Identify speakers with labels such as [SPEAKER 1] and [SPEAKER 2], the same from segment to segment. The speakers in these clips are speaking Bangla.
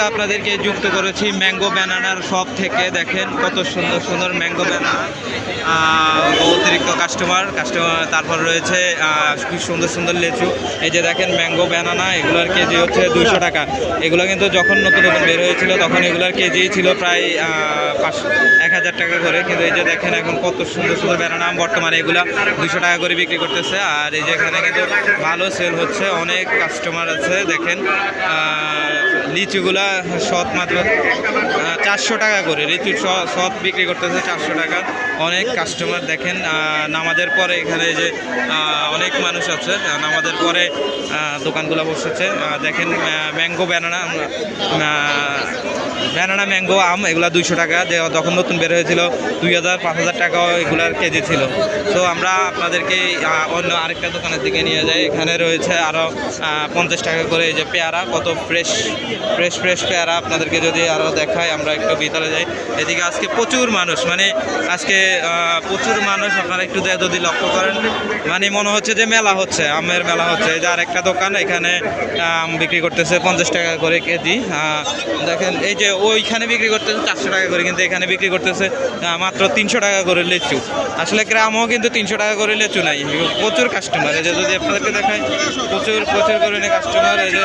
[SPEAKER 1] সাথে আপনাদেরকে যুক্ত করেছি ম্যাঙ্গো ব্যানানার শপ থেকে। দেখেন কত সুন্দর সুন্দর ম্যাঙ্গো ব্যানানা। অতিরিক্ত কাস্টমার কাস্টমার তারপর রয়েছে কি সুন্দর সুন্দর লেচু। এই যে দেখেন ম্যাঙ্গো ব্যানানা, এগুলোর কেজি হচ্ছে দুশো টাকা। এগুলো কিন্তু যখন নতুন নতুন বের হয়েছিল, তখন এগুলোর কেজি ছিল প্রায় পাঁচশো এক হাজার টাকা করে। কিন্তু এই যে দেখেন এখন কত সুন্দর সুন্দর ব্যানানা। বর্তমানে এগুলো দুশো টাকা করে বিক্রি করতেছে। আর এই যে এখানে কিন্তু ভালো সেল হচ্ছে, অনেক কাস্টমার আছে, দেখেন। লিচুগুলা সৎ মাত্র চারশো টাকা করে। লিচু সৎ বিক্রি করতেছে চারশো টাকা। অনেক কাস্টমার দেখেন নামাজের পরে এখানে যে অনেক মানুষ আছে নামাজের পরে দোকানগুলো বসেছে। দেখেন ম্যাঙ্গো ব্যানানা ব্যানানা, ম্যাঙ্গো, আম, এগুলো দুইশো টাকা যখন নতুন বের হয়েছিল। দুই হাজার পাঁচ হাজার টাকাও এগুলার কেজি ছিল। তো আমরা আপনাদেরকে অন্য আরেকটা দোকানের দিকে নিয়ে যাই। এখানে রয়েছে আরও পঞ্চাশ টাকা করে এই যে পেয়ারা, কত ফ্রেশ ফ্রেশ ফ্রেশ পেয়ারা আপনাদেরকে যদি আরও দেখাই, আমরা একটু ভিতরে যাই। এদিকে আজকে প্রচুর মানুষ মানে আজকে প্রচুর মানুষ, আপনারা একটু যদি লক্ষ্য করেন মানে মনে হচ্ছে যে মেলা হচ্ছে, আমের মেলা হচ্ছে। এই যে আরেকটা দোকান, এখানে আম বিক্রি করতেছে পঞ্চাশ টাকা করে কেজি। দেখেন, এই যে ওইখানে বিক্রি করতেছে চারশো টাকা করে, কিন্তু এখানে বিক্রি করতেছে মাত্র তিনশো টাকা করে লেচু। আসলে গ্রামও কিন্তু তিনশো টাকা করে লেচু নাই, প্রচুর কাস্টমার এই যে যদি আপনাদেরকে দেখায় প্রচুর প্রচুর করে কাস্টমার এই যে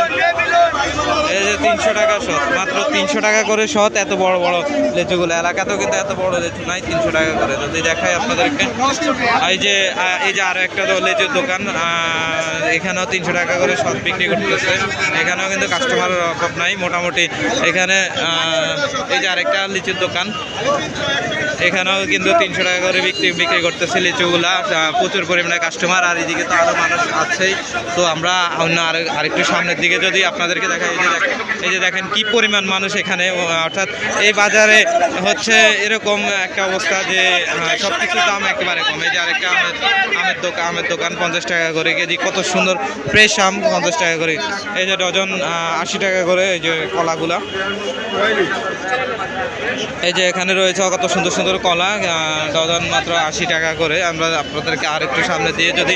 [SPEAKER 1] তিনশো টাকা শত, মাত্র তিনশো টাকা করে শত, এত বড় বড় লিচুগুলো। এলাকাতেও কিন্তু এত বড় লিচু নাই, তিনশো টাকা করে। যদি দেখাই আপনাদেরকে, এই যে এই যে আরও একটা লিচুর দোকান এখানেও তিনশো টাকা করে শত বিক্রি করতেছে। এখানেও কিন্তু কাস্টমারের অভাব নাই, মোটামুটি। এখানে এই যে আরেকটা লিচুর দোকান, এখানেও কিন্তু তিনশো টাকা করে বিক্রি বিক্রি করতেছে লিচুগুলা। প্রচুর পরিমাণে কাস্টমার, আর এদিকে তো আরও মানুষ আছেই। তো আমরা অন্য আর আরেকটু সামনের দিকে যদি আপনাদেরকে দেখাই, এই এই যে দেখেন কি পরিমাণ মানুষ এখানে অর্থাৎ এই বাজারে হচ্ছে এরকম একটা অবস্থা যে সব কিছুর দাম একেবারে কম। এই যে আরেকটা আমের আমের দোকান আমের দোকান, পঞ্চাশ টাকা করে কেজি, কত সুন্দর ফ্রেশ আম, পঞ্চাশ টাকা করে। এই যে ডজন আশি টাকা করে এই যে কলাগুলা। এই যে এখানে রয়েছে কত সুন্দর সুন্দর কলা ডজন মাত্র আশি টাকা করে। আমরা আপনাদেরকে আর একটু সামনে দিয়ে যদি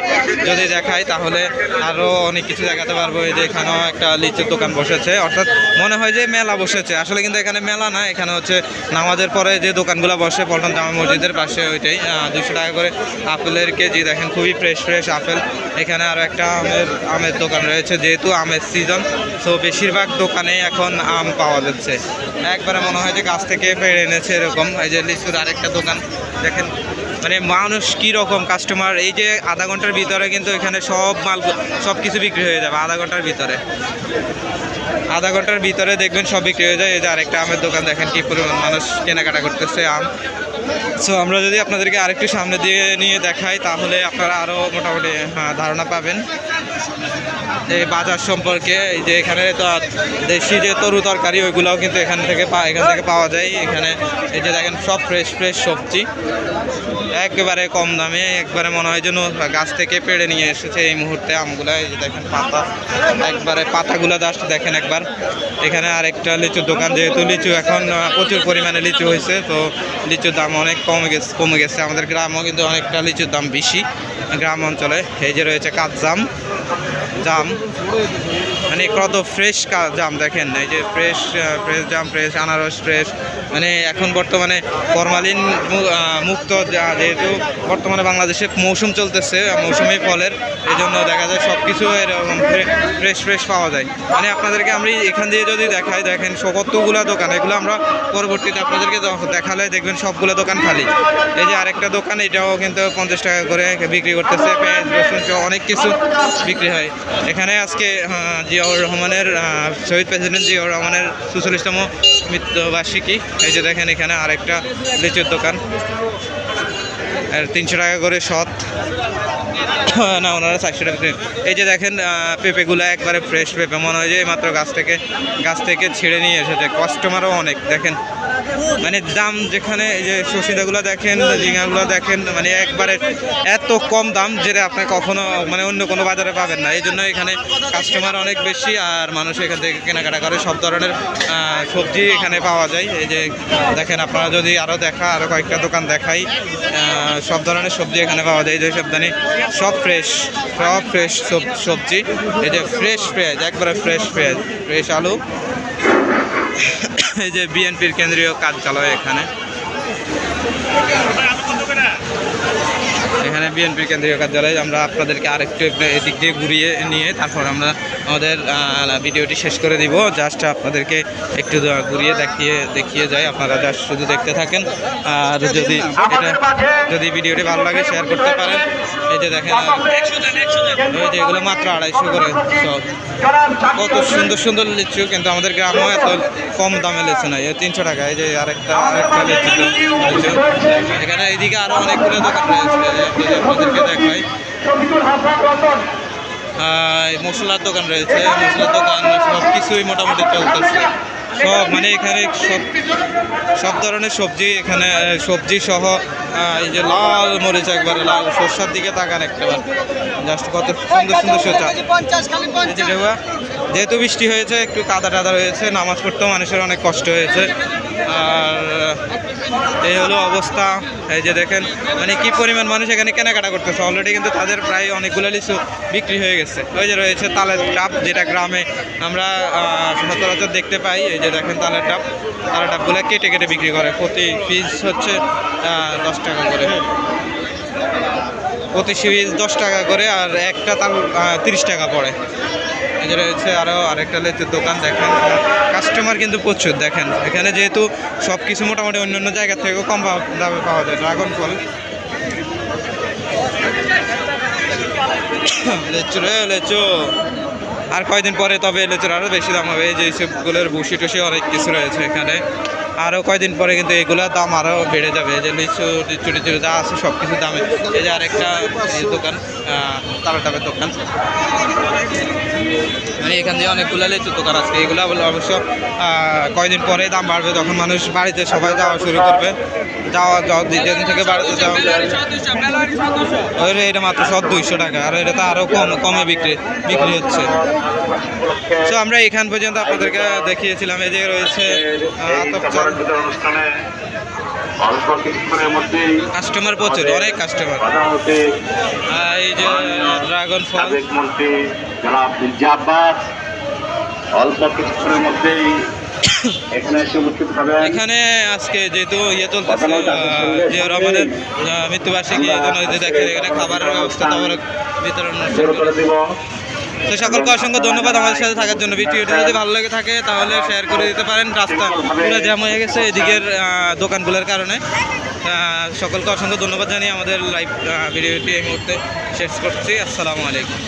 [SPEAKER 1] যদি দেখাই, তাহলে আরও অনেক কিছু দেখাতে পারব। এই যে এখানেও একটা লিচুর দোকান বসেছে। অর্থাৎ মনে হয় যে মেলা বসেছে। আসলে কিন্তু এখানে মেলা না, এখানে হচ্ছে নামাজের পরে যে দোকানগুলো বসে, পল্টন জামা মসজিদের পাশে ওইটাই। দুশো টাকা করে আপেলের কেজি, দেখেন খুবই ফ্রেশ ফ্রেশ আপেল। এখানে আরও একটা আমের আমের দোকান রয়েছে, যেহেতু আমের সিজন সো বেশিরভাগ দোকানে এখন আম পাওয়া যাচ্ছে। একবারে মনে হয় যে গাছ থেকে পেড়ে এনেছে এরকম। এই যে লিচুর আরেকটা দোকান, দেখেন মানে মানুষ কি রকম কাস্টমার এই যে আধা ঘণ্টার ভিতরে কিন্তু এখানে সব মাল সব কিছু বিক্রি হয়ে যাবে আধা ঘণ্টার ভিতরে। আধা ঘণ্টার ভিতরে দেখবেন সব বিক্রি হয়ে যায়। এই যে আরেকটা আমের দোকান দেখেন কি পরিমাণ মানুষ কেনাকাটা করতেছে আম। সো আমরা যদি আপনাদেরকে আরেকটু সামনে দিয়ে নিয়ে দেখাই তাহলে আপনারা আরও মোটামুটি হ্যাঁ, ধারণা পাবেন। এই বাজার সম্পর্কে, এই যে এখানে তো দেশি যে তরু তরকারি, ওইগুলোও কিন্তু এখান থেকে এখান থেকে পাওয়া যায়। এখানে এই যে দেখেন, সব ফ্রেশ ফ্রেশ সবজি। একেবারে কম দামে, একবারে মনে হয় যেন গাছ থেকে পেড়ে নিয়ে এসেছে এই মুহূর্তে আমগুলা। এই যে দেখেন, পাতা। একবারে পাতাগুলো জাস্ট দেখেন একবার। এখানে আরেকটা লিচুর দোকান, যেহেতু লিচু এখন প্রচুর পরিমাণে লিচু হয়েছে, তো লিচুর দাম অনেক কমে গেছে কমে গেছে। আমাদের গ্রামও কিন্তু অনেকটা লিচুর দাম বেশি গ্রাম অঞ্চলে। এই যে রয়েছে কাঠজাম জাম। মানে কত ফ্রেশ জাম দেখেন, এই যে ফ্রেশ ফ্রেশ জাম ফ্রেশ আনারস ফ্রেশ মানে এখন বর্তমানে ফরমালিন মুক্ত যেহেতু বর্তমানে বাংলাদেশে মৌসুম চলতেছে মৌসুমি ফলের, এই জন্য দেখা যায় সব কিছু এরকম ফ্রেশ ফ্রেশ পাওয়া যায়। মানে আপনাদেরকে আমি এখান দিয়ে যদি দেখাই, দেখেন কতগুলো দোকান, এগুলো আমরা পরবর্তীতে আপনাদেরকে দেখালে দেখবেন সবগুলো দোকান খালি। এই যে আরেকটা দোকান, এটাও কিন্তু পঞ্চাশ টাকা করে বিক্রি করতেছে, পেঁয়াজ, রসুন, অনেক কিছু বিক্রি হয়। এখানে আজকে জিয়াউর রহমানের শহীদ প্রেসিডেন্ট জিয়াউর রহমানের সুচল্লিশতম মৃত্যুবার্ষিকী। এই যে দেখেন এখানে আরেকটা লিচুর দোকান। আর তিনশো টাকা করে শত না, ওনারা চারশো টাকা। এই যে দেখেন পেঁপেগুলো একবারে ফ্রেশ পেঁপে। মনে হয় যে মাত্র গাছ থেকে গাছ থেকে ছিঁড়ে নিয়ে এসেছে। কাস্টমারও অনেক, দেখেন। মানে দাম যেখানে যে সসিদাগুলো দেখেন ঝিঙাগুলো দেখেন মানে একবারে এত কম দাম যেটা আপনি কখনো মানে অন্য কোনো বাজারে পাবেন না। এই জন্য এখানে কাস্টমার অনেক বেশি, আর মানুষ এখান থেকে কেনাকাটা করে। সব ধরনের সবজি এখানে পাওয়া যায়। এই যে, দেখেন, আপনারা যদি আরও দেখা আরও কয়েকটা দোকান দেখাই সব ধরনের সবজি এখানে পাওয়া যায়। এই যে সবদানি সব ফ্রেশ সব ফ্রেশ সবজি। এই যে ফ্রেশ পেঁয়াজ, একবারে ফ্রেশ পেঁয়াজ ফ্রেশ আলু। এই যে বিএনপির কেন্দ্রীয় কার্যালয় এখানে। এখানে বিএনপির কেন্দ্রীয় কার্যালয়ে আমরা আপনাদেরকে আরেকটু এদিক দিয়ে ঘুরিয়ে নিয়ে তারপর আমরা আমাদের ভিডিওটি শেষ করে দিব। জাস্ট আপনাদেরকে একটু ঘুরিয়ে দেখিয়ে দেখিয়ে যাই। আপনারা জাস্ট শুধু দেখতে থাকেন। আর যদি এটা, যদি ভিডিওটি ভালো লাগে শেয়ার করতে পারেন। এই যে দেখেন ওই যে এগুলো মাত্র আড়াইশো করে সব। কত সুন্দর সুন্দর লিচু, কিন্তু আমাদের গ্রামও এত কম দামে লিচু নাই। তিনশো টাকা, এই যে আরেকটা আরেকটা লিচু এখানে এইদিকে আরও অনেকগুলো দোকান রয়েছে। মশলার দোকান রয়েছে মশলার দোকান সব কিছুই মোটামুটি চলতেছে। সব মানে এখানে সব সব ধরনের সবজি এখানে সবজি সহ এই যে লাল মরিচ একবারে লাল সর্ষার দিকে তাকান একটাবার জাস্ট কত সুন্দর সুন্দর ঢেউয়া, যেহেতু বৃষ্টি হয়েছে একটু কাদা টাদা হয়েছে নামাজ পড়তেও মানুষের অনেক কষ্ট হয়েছে। আর এই হলো অবস্থা। এই যে দেখেন মানে কি পরিমাণ মানুষ এখানে কেনাকাটা করতেছে। অলরেডি কিন্তু তাদের প্রায় অনেকগুলো লিচু বিক্রি হয়ে গেছে। ওই যে রয়েছে তালের ডাব যেটা গ্রামে আমরা সচরাচর দেখতে পাই। যে দেখেন তালের ডাব, তালের ডাবগুলো কেটে কেটে বিক্রি করে। প্রতি পিস হচ্ছে দশ টাকা করে। প্রতি পিস দশ টাকা করে আর একটা তাল তিরিশ টাকা পড়ে। যে রয়েছে আরও আরেকটা লেচুর দোকান, দেখেন। কাস্টমার কিন্তু প্রচুর, দেখেন। এখানে যেহেতু সব কিছু মোটামুটি অন্য অন্য জায়গা থেকেও কম দামে পাওয়া যায়। ড্রাগন ফল লেচু রে, লেচু। আর কয়দিন পরে তবে লেচুর আরও বেশি দাম হবে। এই যে সবগুলোর বসি টুসি অনেক কিছু রয়েছে এখানে। আরও কয়দিন পরে কিন্তু এগুলোর দাম আরও বেড়ে যাবে। যে লিচু লিচু টিচু যা আছে সব কিছু দামে। এই যে আরেকটা দোকান তারা টাবের দোকান। মানে এখান দিয়ে অনেকগুলো লিচুর দোকান আছে। এগুলো অবশ্য কয়দিন পরে দাম বাড়বে তখন মানুষ বাড়িতে সবাই যাওয়া শুরু করবে। যাওয়া যাওয়া যেদিন থেকে বাড়িতে যাওয়া ওই এটা মাত্র সব দুইশো টাকা, আর এটা তো আরও কম, কমে বিক্রি বিক্রি হচ্ছে। তো আমরা এখান পর্যন্ত আপনাদেরকে দেখিয়েছিলাম, এই যে রয়েছে
[SPEAKER 2] অল্প কিছুক্ষণের মধ্যেই
[SPEAKER 1] কাস্টমার প্রচুর অনেক কাস্টমার
[SPEAKER 2] হতে
[SPEAKER 1] এই যে ড্রাগন ফল
[SPEAKER 2] মন্ত্রী অল্প কিছুক্ষণের মধ্যেই এখানে
[SPEAKER 1] আজকে যেহেতু ইয়ে চলতেছে জিয়া রহমানের মৃত্যুবার্ষিকী এই জন্য এই যে দেখেন এখানে খাবারের ব্যবস্থা বিতরণ তো সকলকে অসংখ্য ধন্যবাদ আমাদের সাথে থাকার জন্য। ভিডিওটি যদি ভালো লেগে থাকে, তাহলে শেয়ার করে দিতে পারেন। রাস্তা পুরো জ্যাম হয়ে গেছে এদিকের দোকানগুলোর কারণে। সকলকে অসংখ্য ধন্যবাদ জানিয়ে আমাদের লাইভ ভিডিওটি এই মুহূর্তে শেষ করছি। আসসালামু আলাইকুম।